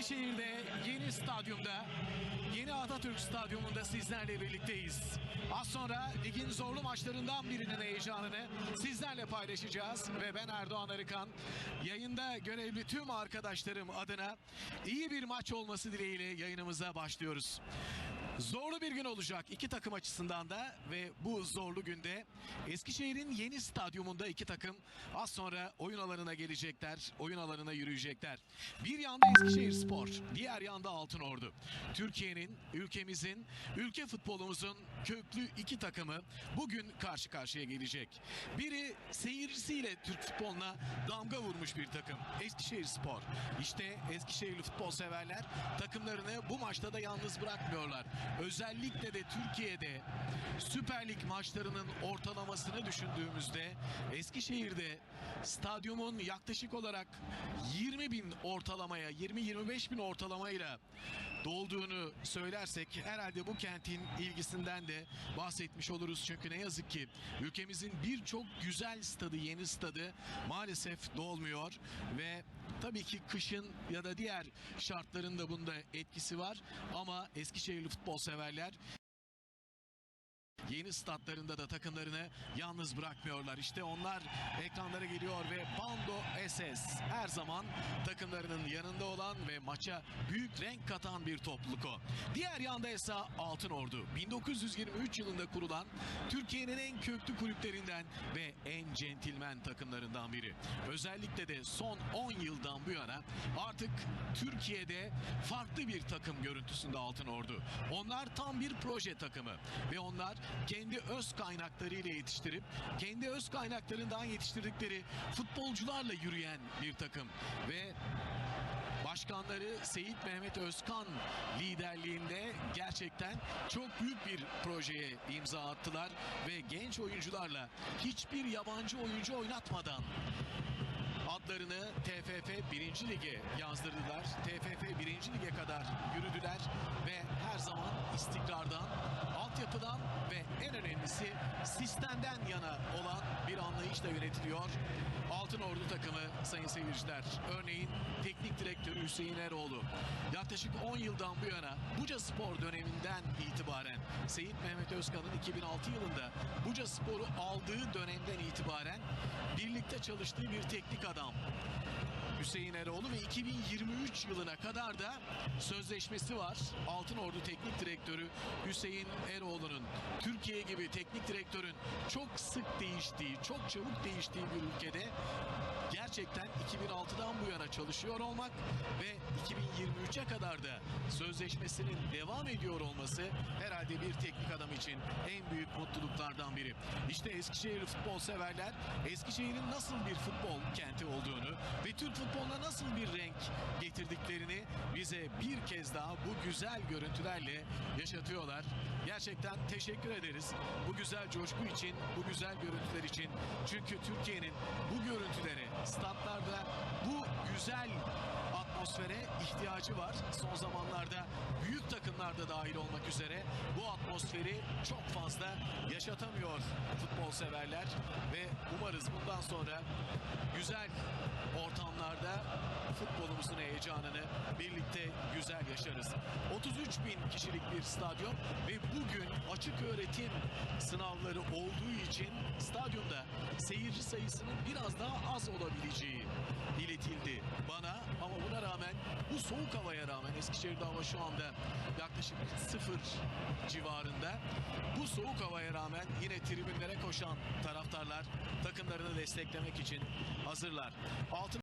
Eskişehir'de yeni stadyumda, yeni Atatürk Stadyumunda sizlerle birlikteyiz. Az sonra ligin zorlu maçlarından birinin heyecanını sizlerle paylaşacağız ve ben Erdoğan Arıkan yayında görevli tüm arkadaşlarım adına iyi bir maç olması dileğiyle yayınımıza başlıyoruz. Zorlu bir gün olacak iki takım açısından da ve bu zorlu günde Eskişehir'in yeni stadyumunda iki takım az sonra oyun alanına gelecekler, oyun alanına yürüyecekler. Bir yanda Eskişehir Spor, diğer yanda Altın Ordu. Türkiye'nin, ülkemizin, ülke futbolumuzun köklü iki takımı bugün karşı karşıya gelecek. Biri seyircisiyle Türk futboluna damga vurmuş bir takım. Eskişehir Spor. İşte Eskişehirli futbol severler takımlarını bu maçta da yalnız bırakmıyorlar. Özellikle de Türkiye'de Süper Lig maçlarının ortalamasını düşündüğümüzde Eskişehir'de stadyumun yaklaşık olarak 20 bin ortalamaya 20-25 bin ortalamayla dolduğunu söylersek herhalde bu kentin ilgisinden de bahsetmiş oluruz. Çünkü ne yazık ki ülkemizin birçok güzel stadı, yeni stadı maalesef dolmuyor ve tabii ki kışın ya da diğer şartların da bunda etkisi var ama Eskişehirli futbol severler Yeni statlarında da takımlarını yalnız bırakmıyorlar. İşte onlar ekranlara geliyor ve Bando SS her zaman takımlarının yanında olan ve maça büyük renk katan bir topluluk o. Diğer yanda ise Altın Ordu. 1923 yılında kurulan Türkiye'nin en köklü kulüplerinden ve en centilmen takımlarından biri. Özellikle de son 10 yıldan bu yana artık Türkiye'de farklı bir takım görüntüsünde Altın Ordu. Onlar tam bir proje takımı ve onlar kendi öz kaynaklarıyla yetiştirip kendi öz kaynaklarından yetiştirdikleri futbolcularla yürüyen bir takım. Ve Başkanları Seyit Mehmet Özkan liderliğinde gerçekten çok büyük bir projeye imza attılar. Ve genç oyuncularla hiçbir yabancı oyuncu oynatmadan adlarını TFF 1. Lig'e yazdırdılar. TFF 1. Lig'e kadar yürüdüler ve her zaman istikrardan, altyapıdan ve en önemlisi sistemden yana olan bir anlayışla yönetiliyor. Altın Ordu takımı sayın seyirciler. Örneğin teknik direktörü Hüseyin Eroğlu. Yaklaşık 10 yıldan bu yana Buca Spor döneminden itibaren Seyit Mehmet Özkan'ın 2006 yılında Buca Spor'u aldığı dönemden itibaren birlikte çalıştığı bir teknik adam. Hüseyin Eroğlu ve 2023 yılına kadar da sözleşmesi var. Altın Ordu Teknik Direktörü Hüseyin Eroğlu'nun Türkiye gibi teknik direktörün çok sık değiştiği, çok çabuk değiştiği bir ülkede gerçekten 2006'dan bu yana çalışıyor olmak ve 2023'e kadar da sözleşmesinin devam ediyor olması herhalde bir teknik adam için en büyük mutluluklardan biri. İşte Eskişehir futbol severler Eskişehir'in nasıl bir futbol kenti olduğunu ve Türk futboluna nasıl bir renk getirdiklerini bize bir kez daha bu güzel görüntülerle yaşatıyorlar. Gerçekten teşekkür ederiz bu güzel coşku için, bu güzel görüntüler için. Çünkü Türkiye'nin bu görüntülere, statlarda bu güzel atmosfere ihtiyacı var. Son zamanlarda büyük takımlarda dahil olmak üzere bu atmosferi çok fazla yaşatamıyor futbol severler ve umarız bundan sonra güzel futbolumuzun heyecanını birlikte güzel yaşarız. 33 bin kişilik bir stadyum ve bugün açık öğretim sınavları olduğu için stadyumda seyirci sayısının biraz daha az olabileceği iletildi bana ama buna rağmen bu soğuk havaya rağmen Eskişehir'de hava şu anda yaklaşık sıfır civarında. Bu soğuk havaya rağmen yine tribünlere koşan taraftarlar takımlarını desteklemek için hazırlar. Altın